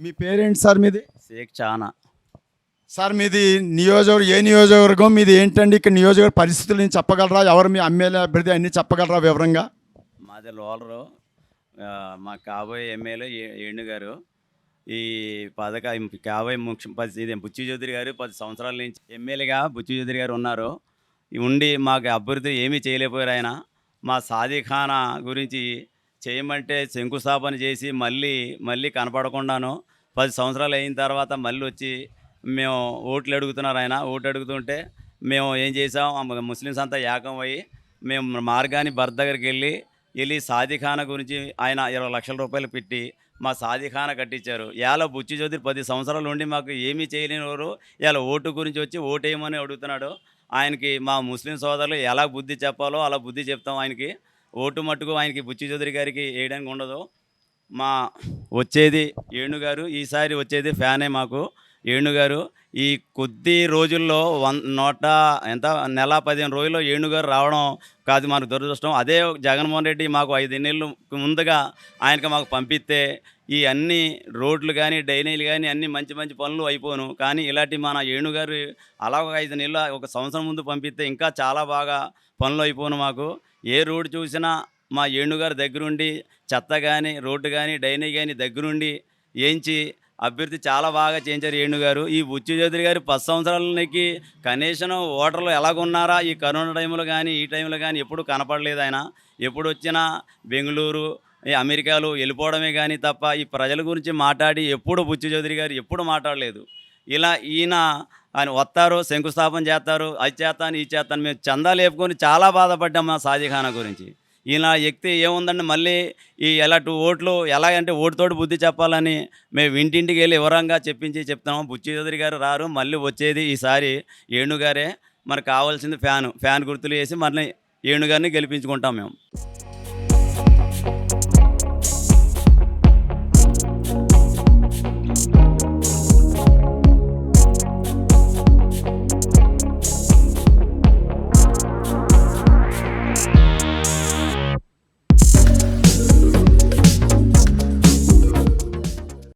మీ పేరేంటి సార్ మీది? షేక్ చానా. సార్ మీది నియోజకవర్గం ఏ నియోజకవర్గం మీది ఏంటండి? ఇక్కడ నియోజకవర్గ పరిస్థితులు నేను చెప్పగలరా? ఎవరు మీ ఎమ్మెల్యే అభ్యర్థి అన్నీ చెప్పగలరా వివరంగా? మాది లోలరు. మా కాబోయే ఎమ్మెల్యే ఏణు గారు. ఈ పథక కాబోయే ముఖ్య పది ఇది బుచ్చి చౌదరి గారు పది సంవత్సరాల నుంచి ఎమ్మెల్యేగా బుచ్చి చౌదరి గారు ఉన్నారు. ఉండి మాకు అభివృద్ధి ఏమీ చేయలేకపోయారు ఆయన. మా సాదిఖానా గురించి చేయమంటే శంకుస్థాపన చేసి మళ్ళీ మళ్ళీ కనపడకుండాను పది సంవత్సరాలు అయిన తర్వాత మళ్ళీ వచ్చి మేము ఓట్లు అడుగుతున్నారు ఆయన. ఓట్లు అడుగుతుంటే మేము ఏం చేసాం ముస్లిమ్స్ అంతా ఏకం అయ్యి మేము మార్గాన్ని భర్త దగ్గరికి వెళ్ళి వెళ్ళి సాదిఖాన గురించి ఆయన ఇరవై లక్షల రూపాయలు పెట్టి మా సాదిఖానా కట్టించారు. ఇవాళ బుచ్చి చౌదరి పది సంవత్సరాలు ఉండి మాకు ఏమీ చేయలేనివారు ఇవాళ ఓటు గురించి వచ్చి ఓటు వేయమని అడుగుతున్నాడు. ఆయనకి మా ముస్లిం సోదరులు ఎలా బుద్ధి చెప్పాలో అలా బుద్ధి చెప్తాం ఆయనకి. ఓటు మట్టుకు ఆయనకి బుచ్చి చౌదరి గారికి వేయడానికి ఉండదు. మా వచ్చేది ఏణు గారు ఈసారి వచ్చేది ఫ్యానే మాకు. ఏణు గారు ఈ కొద్ది రోజుల్లో వన్ నూట ఎంత నెల పదిహేను రోజుల్లో ఏణు గారు రావడం కాదు మనకు దురదృష్టం. అదే జగన్మోహన్ రెడ్డి మాకు ఐదు నెలలు ముందుగా ఆయనకి మాకు పంపిస్తే ఈ అన్ని రోడ్లు కానీ డైనీలు కానీ అన్ని మంచి మంచి పనులు అయిపోను. కానీ ఇలాంటి మన ఏణు గారు అలా ఒక ఐదు నెలలు ఒక సంవత్సరం ముందు పంపిస్తే ఇంకా చాలా బాగా పనులు అయిపోను మాకు. ఏ రోడ్డు చూసినా మా ఏణుగారు దగ్గరుండి చెత్త కానీ రోడ్డు కానీ డ్రైనేజ్ కానీ దగ్గరుండి ఏంచి అభ్యర్థి చాలా బాగా చేయించారు ఏణుగారు ఈ బుచ్చి చౌదరి గారు పది సంవత్సరాలకి కనీసం ఓటర్లు ఎలాగున్నారా? ఈ కరోనా టైంలో కానీ ఈ టైంలో కానీ ఎప్పుడు కనపడలేదు ఆయన. ఎప్పుడు వచ్చినా బెంగళూరు అమెరికాలో వెళ్ళిపోవడమే కానీ తప్ప ఈ ప్రజల గురించి మాట్లాడి ఎప్పుడు బుచ్చి చౌదరి గారు ఎప్పుడు మాట్లాడలేదు. ఇలా ఈయన ఆయన వస్తారు శంకుస్థాపన చేస్తారు అది చేస్తాను ఇది చేస్తాను మేము చందా లేపుకొని చాలా బాధపడ్డాం మా షాజీఖానా గురించి. ఈయన వ్యక్తి ఏముందండి మళ్ళీ ఈ ఎలాంటి ఓట్లు ఎలాగంటే ఓటుతోటి బుద్ధి చెప్పాలని మేము ఇంటింటికి వెళ్ళి వివరంగా చెప్పించి చెప్తాము బుచ్చి చౌదరి గారు రారు మళ్ళీ వచ్చేది ఈసారి ఏణుగారే మనకు కావాల్సింది ఫ్యాన్ ఫ్యాన్ గుర్తులు వేసి మళ్ళీ ఏణుగారిని గెలిపించుకుంటాం మేము.